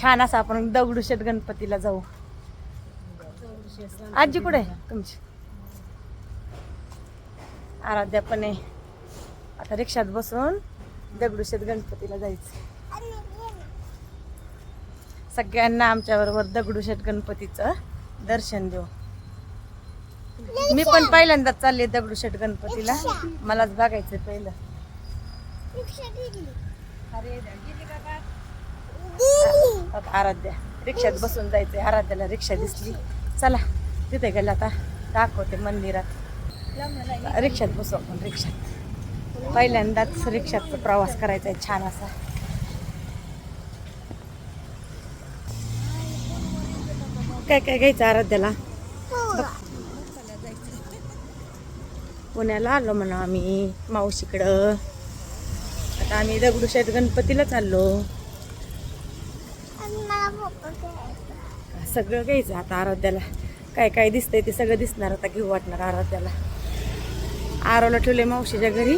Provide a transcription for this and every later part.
छान असा आपण दगडूशेठ गणपतीला जाऊ. आजी कुठे आहे? तुमची. आराध्या पण आहे. आता रिक्षात बसून दगडूशेठ गणपतीला जायचं. सगळ्यांना आमच्या बरोबर दगडूशेठ गणपतीचं दर्शन देऊ. मी पण पहिल्यांदाच चालले दगडूशेठ गणपतीला. मलाच बघायचं पहिलं. आता आराध्या. रिक्षात बसून जायचंय. आराध्याला रिक्षा दिसली. चला तिथे गेलं आता. दाखवते मंदिरात. रिक्षात बसू आपण रिक्षात. पहिल्यांदाच रिक्षात प्रवास करायचा आहे छान असा. काय काय घ्यायचं आराध्याला? पुण्याला आलो म्हणा आम्ही मावशीकडं. आता आम्ही दगडूशेठ गणपतीला चाललो सगळं घ्यायचं आता आराध्याला. काय काय दिसतंय ते सगळं दिसणार आता घेऊ वाटणार आराध्याला. आरोला ठेवले मावशीच्या घरी.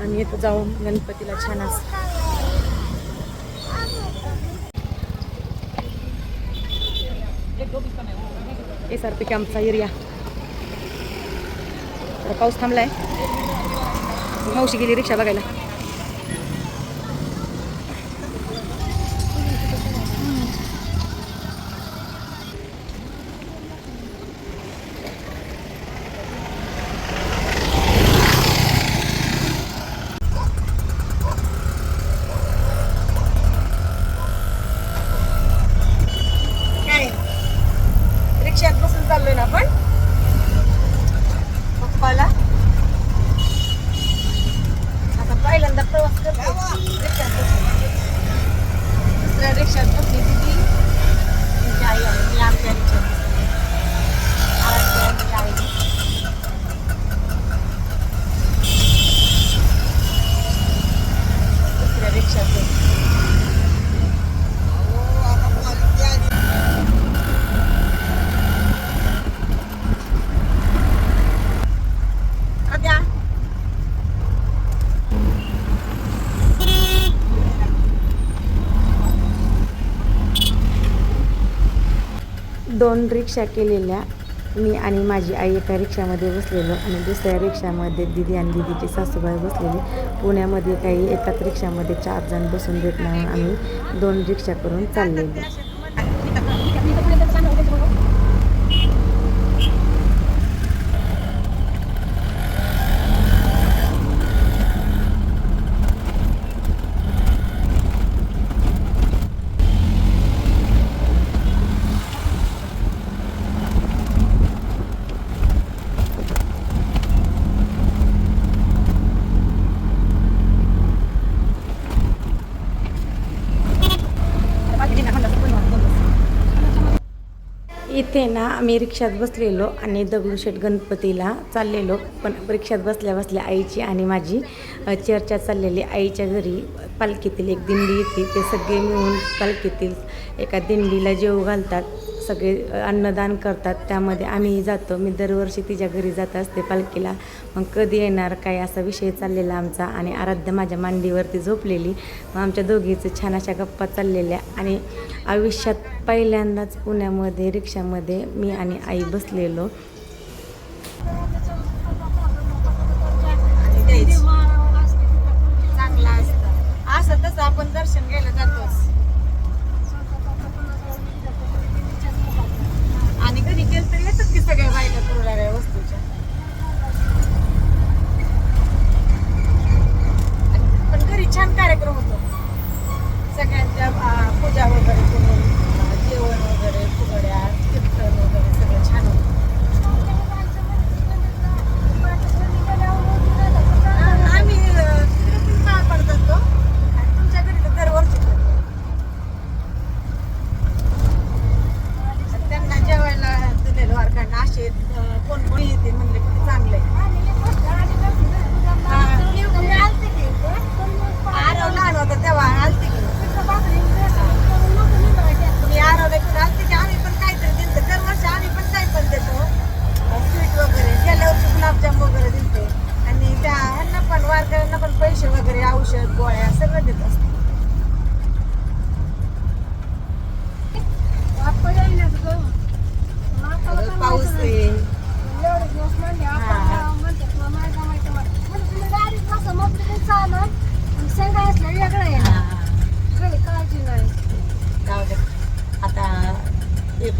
आणि येतो जाऊन गणपतीला छान अस. एस आर पी कॅम्पचा एरिया. पाऊस थांबलाय. मावशी गेली रिक्षा बघायला काय रिक्षात बसून चाललोय ना आपण पप्पाला आता पहिल्यांदा प्रवास करतो रिक्षात बसून दुसऱ्या रिक्षात बसली दिदी त्यांची आई आणि मी आमच्या रिक्षात बसले. आराध्या आणि आई. दुसऱ्या दोन रिक्षा केलेल्या मी आणि माझी आई एका रिक्षामध्ये बसलेलो आणि दुसऱ्या रिक्षामध्ये दिदी आणि दिदीची सासूबाई बसलेली. पुण्यामध्ये काही एकाच रिक्षामध्ये चार जण बसून देत नाही आम्ही दोन रिक्षा करून चाललेलो. इथे ना आम्ही रिक्षात बसलेलो आणि दगडूशेठ गणपतीला चाललेलो. पण रिक्षात बसल्या बसल्या आईची आणि माझी चर्चा चाललेली आईच्या घरी पालखीतील एक दिंडी येते. ते सगळे मिळून पालखीतील एका दिंडीला जेव घालतात. सगळे अन्नदान करतात. त्यामध्ये आम्हीही जातो. मी दरवर्षी तिच्या घरी जात असते पालखीला. मग कधी येणार काय असा विषय चाललेला आमचा आणि आराध्य माझ्या मांडीवरती झोपलेली. मग आमच्या दोघीचं छान अशा गप्पा चाललेल्या आणि आयुष्यात पहिल्यांदाच पुण्यामध्ये रिक्षामध्ये मी आणि आई बसलेलो. चांगला असं तसं आपण दर्शन घ्यायला जातोच. आणि घरी केलं तर येतात की सगळ्या बायका तुला व्यवस्थित आणि- पण घरी छान कार्यक्रम होतो सगळ्यांच्या आ, पूजा वगैरे करून आ, जेवण वगैरे फुगड्या कीर्तन वगैरे सगळं छान होतं आ- आम्ही अ, तिकडे पण पाया पडत असतो आणि तुमच्या घरी तर दरवर्षी करतो.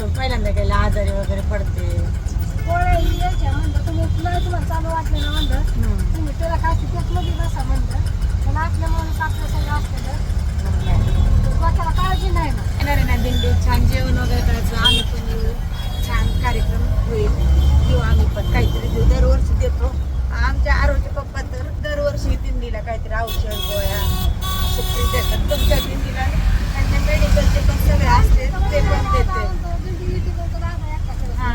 वगैरे पडते पोळ्या यायच्या म्हणलं तुम्ही नाही तुम्हाला चालू वाटलं ना म्हणलं तुम्ही त्याला पण आपल्या माणूस आपल्या सगळं असलेलं काळजी नाही ना येणार आहे ना दिंडी. छान जेवण वगैरे करायचं. आम्ही पण येऊ छान कार्यक्रम होईल. देऊ आम्ही पण काहीतरी देऊ. दरवर्षी देतो. आमच्या आरोग्य पप्पा तर दरवर्षी दिंडीला काहीतरी औषध गोळ्या असे फ्री देतात. तुमच्या दिंडीला त्यांच्या मेडिकलचे पण सगळे असते ते पण देते. हा.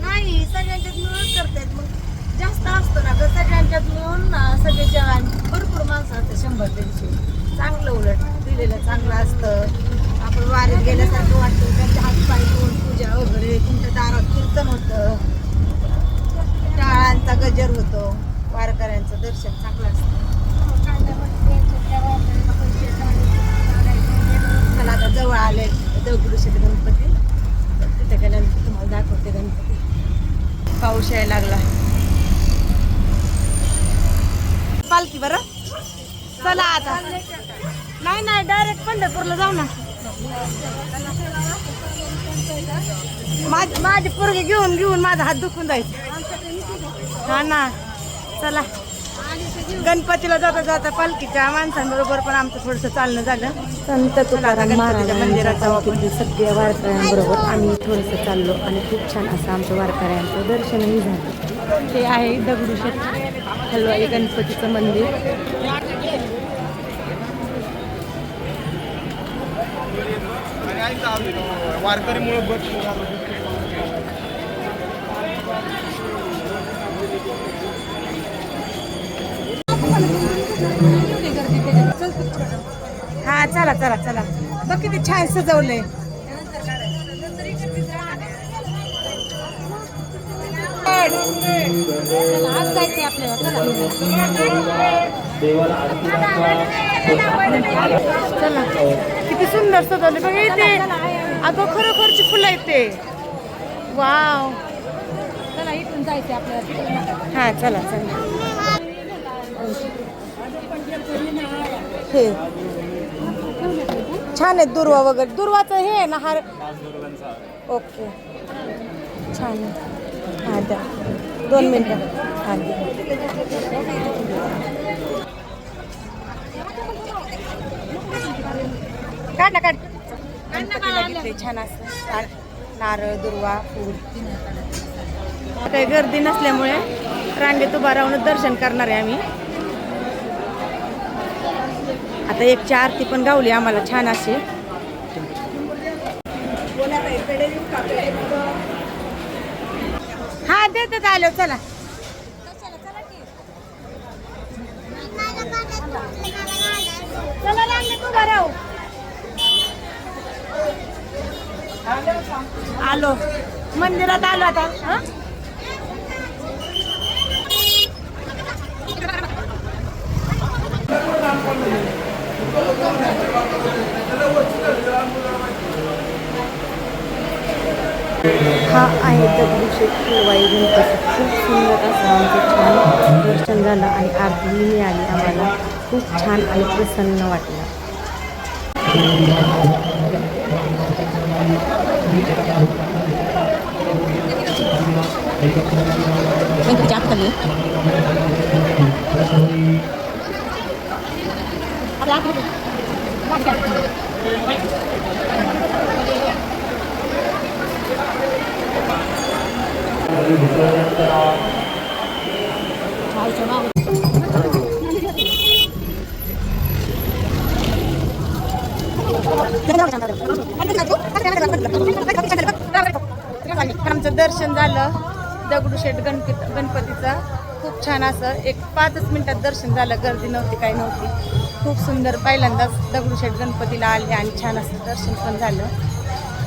नाही सगळ्यांच्यात मिळून करतात मग जास्त असतो ना तर सगळ्यांच्यात मिळून सगळे जेवण भरपूर माणसं असतात शंभर दीडशे. चांगलं उलट दिलेलं चांगलं असतं. आपण वारीत गेल्यासारखं वाटतं त्यांच्या हातपाय धुवून पूजा वगैरे तुमच्या दारात कीर्तन होतं. टाळांचा गजर होतो. वारकऱ्यांचं दर्शन चांगलं असतं. मला आता जवळ आले दगडूशेठ गणपती. तिथे गेल्यानंतर तुम्हाला दाखवते गणपती. पाऊस यायला लागला. पालखी बरं? चला आता. नाही नाही डायरेक्ट पंढरपूरला जाऊ ना. माझ माझे पोरगे घेऊन घेऊन माझा हात दुखून जायचं हा ना. चला. गणपतीला जाता जाता पालखीच्या माणसांबरोबर पण आमचं थोडंसं चालणं झालं. संत तुकाराम महाराजांच्या. पालखीतील सगळ्या वारकऱ्यांबरोबर आम्ही थोडंसं चाललो आणि खूप छान असं आमच्या वारकऱ्यांचं दर्शनही झालं हे आहे दगडूशेठ. हलवाई गणपतीचं मंदिर. हा चला चला चला. बघ किती छान सजवलंय. चला. किती सुंदर सजवले. बघ इथे अगं खरोखरची फुलं आहेत ते. वाव. चला इथून जायचंय आपल्याला हा चला चला. हे. छान आहेत दुर्वा वगैरे. दुर्वाचं हे आहे ना हार. ओके. छान आहे. हां द्या. दोन मिनटं. हां द्या. काढ ना काढ. घेतले छान असं नार- नारळ दुर्वा फूल. काही गर्दी नसल्यामुळे रांगेत उभा राहूनच दर्शन करणार आहे आम्ही. आता एक चार आरती पण गावली आम्हाला छान अशी. हा देतात आलो चला. चला रांगेत उभा राहू. आलो. मंदिरात आलो आता हं? हा आहे दगडूशेठ हलवाई गणपती खूप सुंदर असा आमचं छान दर्शन झालं आणि आरतीही मिळाली आम्हाला खूप छान आणि प्रसन्न वाटलं. आमचं दर्शन झालं. दगडूशेठ गणपती गणपतीचं. खूप छान असं एक पाचच मिनिटात दर्शन झालं. गर्दी नव्हती काही नव्हती. खूप सुंदर पहिल्यांदाच दगडूशेठ गणपतीला आले आणि छान असं दर्शन पण झालं.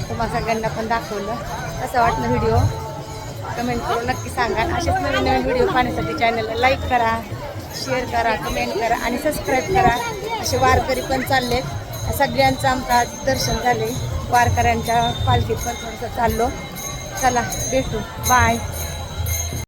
तुम्हाला सगळ्यांना पण दाखवलं. कसं वाटलं व्हिडिओ? कमेंट करून नक्की सांगा. असेच नवीन नवीन व्हिडिओ पाहण्यासाठी चॅनलला लाईक करा शेअर करा कमेंट करा आणि सबस्क्राईब करा. असे वारकरी पण चाललेत. सगळ्यांचं आमचं आज दर्शन झाले वारकऱ्यांच्या पालखीत पण थोडंसं चाललो. चला भेटू. बाय